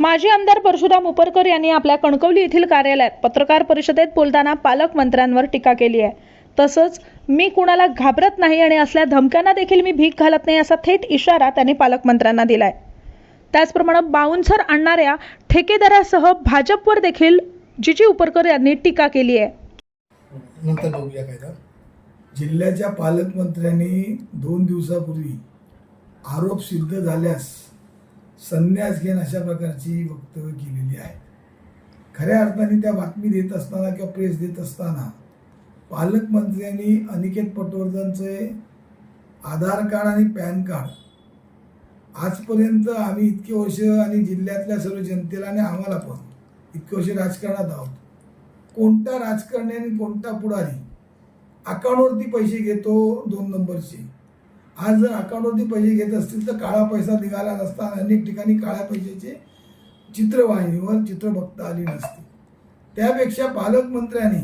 माजी आमदार परशुराम उपरकर यांनी आपल्या कणकवली येथील कार्यालयात पत्रकार परिषदेत बोलताना पालकमंत्र्यांवर टीका केली आहे. तसंच मी कुणाला घाबरत नाही आणि असल्या धमक्यांना देखील मी भीक घालत नाही असा थेट इशारा त्यांनी पालकमंत्र्यांना दिलाय. त्याचप्रमाणे बाउन्सर आणणाऱ्या ठेकेदारासह भाजपवर देखील जिजी उपरकर यांनी टीका केली आहे. नंतर बघूया कायदा जिल्ह्याच्या पालकमंत्र्यांनी दोन दिवसापूर्वी आरोप सिद्ध झाल्यास संन्यास घेईन अशा प्रकारची वक्तव्य केलेली आहे. खऱ्या अर्थाने त्या बातमी देत असताना किंवा प्रेस देत असताना पालकमंत्र्यांनी अनिकेत पटवर्धनचे आधार कार्ड आणि पॅन कार्ड आजपर्यंत आम्ही इतके वर्ष आणि जिल्ह्यातल्या सर्व जनतेला आणि आम्हाला पण इतके वर्ष राजकारणात आहोत. कोणता राजकारणी आणि कोणता पुढारी? अकाउंटवरती पैसे घेतो दोन नंबरचे. आज जर अकाउंटवरती पैसे घेत असतील तर काळा पैसा निघाला नसता. आणि अनेक ठिकाणी काळ्या पैशाचे चित्रवाहिनीवर चित्र बघता आली नसती. त्यापेक्षा पालकमंत्र्यांनी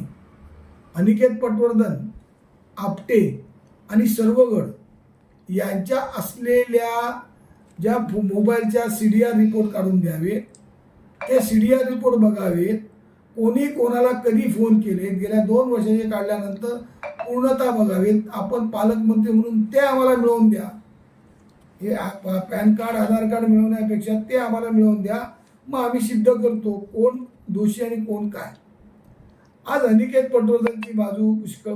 अनिकेत पटवर्धन आपटे आणि सर्वगड यांच्या असलेल्या ज्या मोबाईलच्या सी डी आर रिपोर्ट काढून द्यावेत त्या सी डी आर रिपोर्ट बघावेत. कोणी कोणाला कधी फोन केले? गेल्या दोन वर्षाचे काढल्यानंतर पूर्णता बघावेत आपण पालकमंत्री म्हणून ते आम्हाला मिळवून द्या. हे पॅन कार्ड आधार कार्ड मिळवण्यापेक्षा ते आम्हाला मिळवून द्या. मग आम्ही सिद्ध करतो कोण दोषी आणि कोण काय. आज अनिकेत पटवर्धनची बाजू पुष्कळ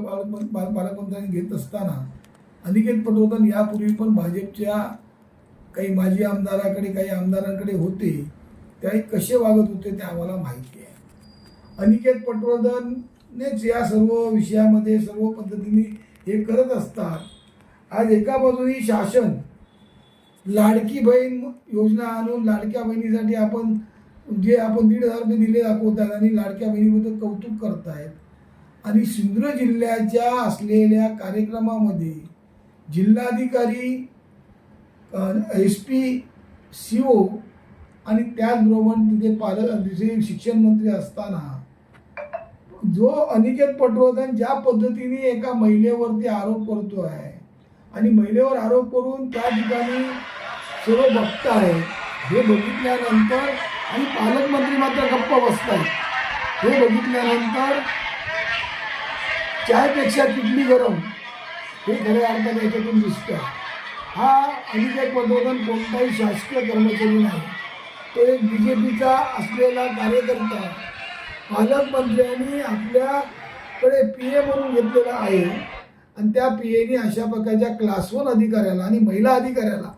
पालकमंत्र्यांनी घेत असताना अनिकेत पटवर्धन यापूर्वी पण भाजपच्या काही माजी आमदाराकडे काही आमदारांकडे होते. त्याही कसे वागत होते ते आम्हाला माहिती आहे. अनिकेत पटवर्धन नेच या सर्व विषयामध्ये सर्व पद्धतीने हे करत असतात. आज एका बाजूनी शासन लाडकी बहीण योजना आणून लाडक्या बहिणीसाठी आपण जे आपण दीड हजार रुपये दिले दाखवतात आणि लाडक्या बहिणीबद्दल कौतुक करतायत. आणि सिंधुदुर्ग जिल्ह्याच्या असलेल्या कार्यक्रमामध्ये जिल्हाधिकारी एस पी सी ओ आणि त्याचबरोबर तिथे पालक तिथे शिक्षण मंत्री असताना जो अनिकेत पटवर्धन ज्या पद्धतीने एका महिलेवरती आरोप करतो आहे आणि महिलेवर आरोप करून त्या ठिकाणी सर्व बघताय हे बघितल्यानंतर आणि पालकमंत्री मात्र गप्प बसतायत हे बघितल्यानंतर चायपेक्षा किडनी गरम हे खऱ्या अर्थाने याच्यातून दिसतं हा अनिकेत पटवर्धन कोणताही शासकीय कर्मचारी नाही तो एक बी जे पीचा असलेला कार्यकर्ता आहे. पालकमंत्र्यांनी आपल्याकडे पी ए म्हणून घेतलेला आहे. आणि त्या पी एने अशा प्रकारच्या क्लास वन अधिकाऱ्याला आणि महिला अधिकाऱ्याला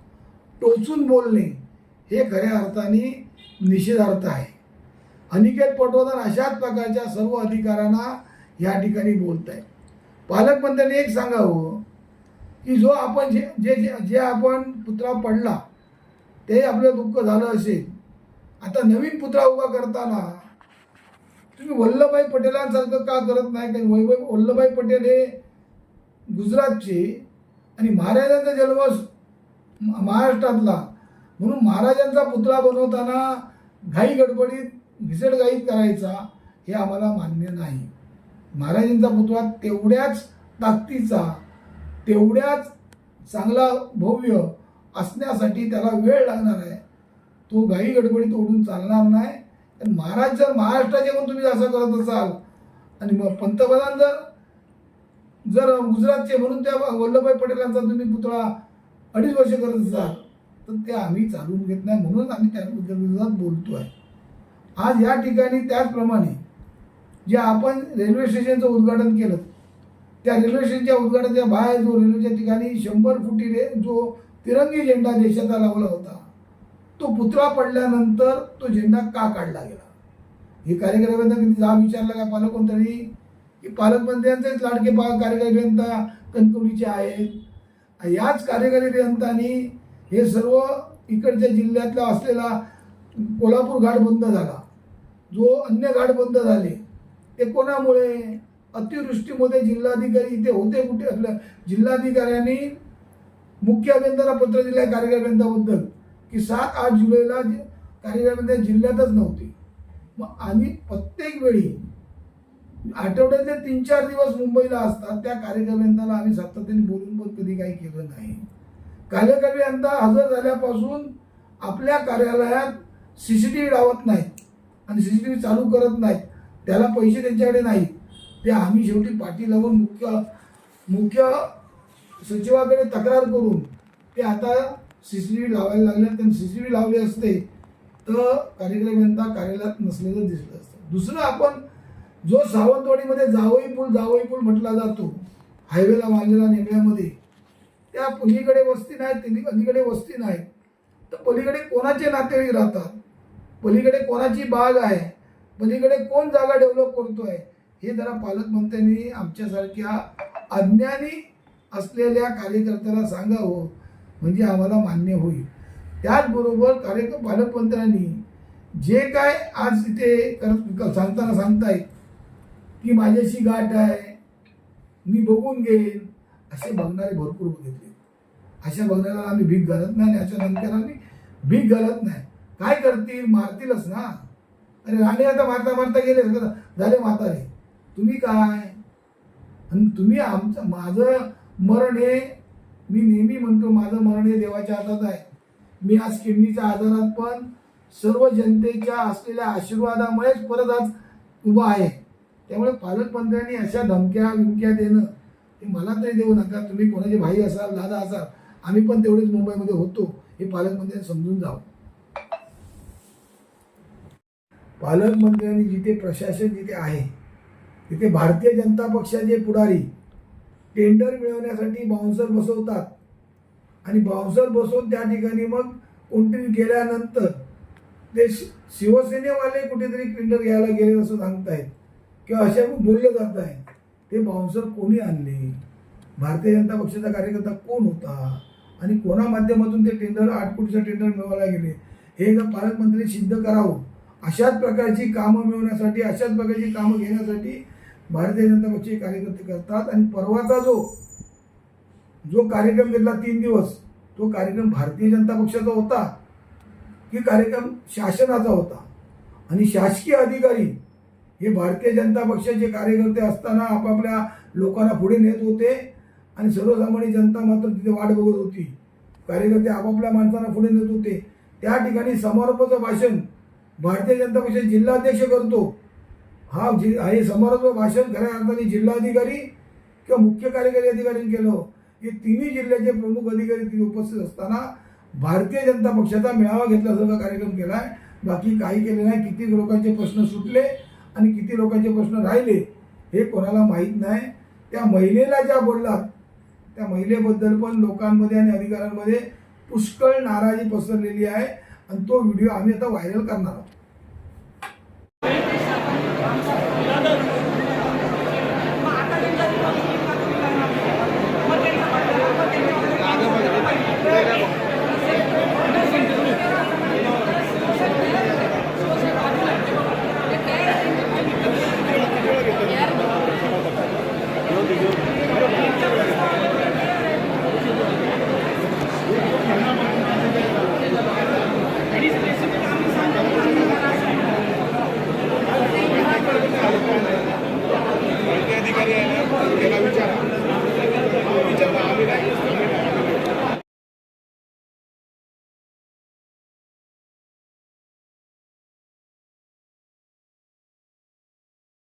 टोचून बोलणे हे खऱ्या अर्थाने निषेधार्थ आहे. अनिकेत पटवर्धन अशाच प्रकारच्या सर्व अधिकाऱ्यांना या ठिकाणी बोलत आहे पालकमंत्र्यांनी एक सांगावं की जो आपण जे जे जे- जे आपण पुतळा पडला ते आपलं दुःख झालं असेल. आता नवीन पुतळा उभा करताना तुम्ही वल्लभभाई पटेलांसारखं का करत नाही? कारण वैभव वल्लभभाई पटेल हे गुजरातचे आणि महाराजांचा जन्म म- महाराष्ट्रातला. म्हणून महाराजांचा पुतळा बनवताना घाई गडबडीत घिसडघाईत करायचा हे आम्हाला मान्य नाही. महाराजांचा पुतळा तेवढ्याच ताकदीचा तेवढ्याच चांगला भव्य असण्यासाठी त्याला वेळ लागणार आहे. तो घाई गडबडीत ओढून चालणार नाही. कारण महाराज जर महाराष्ट्राचे म्हणून तुम्ही असं करत असाल आणि मग पंतप्रधान जर जर गुजरातचे म्हणून त्या वल्लभभाई पटेलांचा तुम्ही पुतळा अडीच वर्ष करत असाल तर ते आम्ही चालवून घेत नाही म्हणून आम्ही त्याबद्दल विरोधात बोलतो आहे आज या ठिकाणी त्याचप्रमाणे जे आपण रेल्वे स्टेशनचं उद्घाटन केलं त्या रेल्वे स्टेशनच्या उद्घाटनाच्या बाहेर जो रेल्वेच्या ठिकाणी शंभर फुटी रे जो तिरंगी झेंडा देशाचा लावला होता तो पुतळा पडल्यानंतर तो झेंडा का काढला गेला? हे कार्यकारी किती जा विचारला का? पालकमंत्र्यांनी की पालकमंत्र्यांचेच लाडके पा कार्यकारी अभियंता कणकवलीचे आहेत. याच कार्यकारी अभियंतांनी हे सर्व इकडच्या जिल्ह्यातला असलेला कोल्हापूर घाट बंद झाला. जो अन्य घाट बंद झाले ते कोणामुळे? अतिवृष्टीमध्ये जिल्हाधिकारी इथे होते कुठे? आपल्या जिल्हाधिकाऱ्यांनी मुख्य अभियंत्याला पत्र दिलं आहे कार्यकारी अभियंताबद्दल की सात आठ जुलैला जे- कार्यकारी अभियंता जिल्ह्यातच नव्हते. मग आम्ही प्रत्येक वेळी आठवड्यातले तीन चार दिवस मुंबईला असतात. त्या कार्यकर्त्यांना आम्ही सातत्याने बोलून पण कधी काही केलं नाही. कार्यकारी हजर झाल्यापासून आपल्या कार्यालयात सी सी टी व्ही लावत नाहीत आणि सी सी टी व्ही चालू करत नाहीत. त्याला पैसे त्यांच्याकडे नाहीत. ते आम्ही शेवटी पाठी लावून मुख्य मुख्य सचिवाकडे तक्रार करून ते आता सी सी टी व्ही लावायला लागले त्यांनी सी सी टी व्ही लावले असते तर कार्यक्रम यंत्रा कार्यालयात नसलेलं दिसलं असतं. दुसरं आपण जो सावंतवाडीमध्ये जावई पूल जावई पूल म्हटला जातो हायवेला बांधलेला नेमल्यामध्ये त्या पलीकडे वस्ती नाही तिन्ही अलीकडे वस्ती नाही तर पलीकडे कोणाचे नातेवाईक राहतात? पलीकडे कोणाची बाग आहे? पलीकडे कोण जागा डेव्हलप करतो आहे हे जरा पालकमंत्र्यांनी आमच्यासारख्या अज्ञानी असलेल्या कार्यकर्त्याला सांगावं. म्हणजे आम्हाला मान्य होईल. त्याचबरोबर कार्यक्रम पालकमंत्र्यांनी जे काय आज इथे करत सांगताना सांगतायत की माझ्याशी गाठ आहे मी बघून घेईन असे बघणारे भरपूर बघितले. अशा बघण्याला आम्ही भीक घालत नाही आणि अशा नंतर आम्ही भीक घालत नाही. काय करतील? मारतीलच ना. अरे राणे आता मारता मारता गेले. झाले म्हातारे. तुम्ही काय? आणि तुम्ही आमचं माझं मरण हे मी नेहमी म्हणतो माझं मरण हे देवाच्या हातात आहे. मी आज किडनीच्या आजारात पण सर्व जनतेच्या असलेल्या आशीर्वादामुळेच परत आज उभा आहे. त्यामुळे पालकमंत्र्यांनी अशा धमक्या विमक्या देणं हे मला तरी देऊ नका. तुम्ही कोणाचे भाई असाल दादा असाल आम्ही पण तेवढेच मुंबईमध्ये होतो हे पालकमंत्र्यांनी समजून जावं. पालकमंत्र्यांनी जिथे प्रशासन जिथे आहे तिथे भारतीय जनता पक्षाचे पुढारी टेंडर मिळवण्यासाठी बाउन्सर बसवतात. आणि बाउन्सर बसवून त्या ठिकाणी मग कोणतरी गेल्यानंतर ते शि- शिवसेनेवाले कुठेतरी टेंडर घ्यायला गेले असं सांगतायत. किंवा अशा बोललं जात आहे. ते बाउन्सर कोणी आणले? भारतीय जनता पक्षाचा कार्यकर्ता कोण होता? आणि कोणा माध्यमातून ते टेंडर आठ कोटीचं टेंडर मिळवायला गेले? हे जर पालकमंत्री सिद्ध करावं. अशाच प्रकारची कामं मिळवण्यासाठी अशाच प्रकारची कामं घेण्यासाठी भारतीय जनता पक्षाचे कार्यकर्ते करतात आणि परवाचा जो जो कार्यक्रम घेतला तीन दिवस तो कार्यक्रम भारतीय जनता पक्षाचा होता की कार्यक्रम शासनाचा होता. आणि शासकीय अधिकारी हे भारतीय जनता पक्षाचे कार्यकर्ते असताना आपापल्या लोकांना पुढे नेत होते आणि सर्वसामान्य जनता मात्र तिथे वाट बघत होती. कार्यकर्ते आपापल्या माणसांना पुढे नेत होते. त्या ठिकाणी समारोपाचं भाषण भारतीय जनता पक्षाचे जिल्हाध्यक्ष करतो. हा जि हे समारोह भाषण खऱ्या अर्थाने जिल्हाधिकारी किंवा मुख्य कार्यकारी अधिकाऱ्यांनी केलं. हे तिन्ही जिल्ह्याचे प्रमुख अधिकारी तिथे उपस्थित असताना भारतीय जनता पक्षाचा मेळावा घेतल्यासारखा कार्यक्रम केला आहे बाकी काही केले नाही. किती लोकांचे प्रश्न सुटले आणि किती लोकांचे प्रश्न राहिले हे कोणाला माहीत नाही. त्या महिलेला ज्या बोललात त्या महिलेबद्दल पण लोकांमध्ये आणि अधिकाऱ्यांमध्ये पुष्कळ नाराजी पसरलेली आहे. आणि तो व्हिडिओ आम्ही आता व्हायरल करणार आहोत. अधिकारी आहे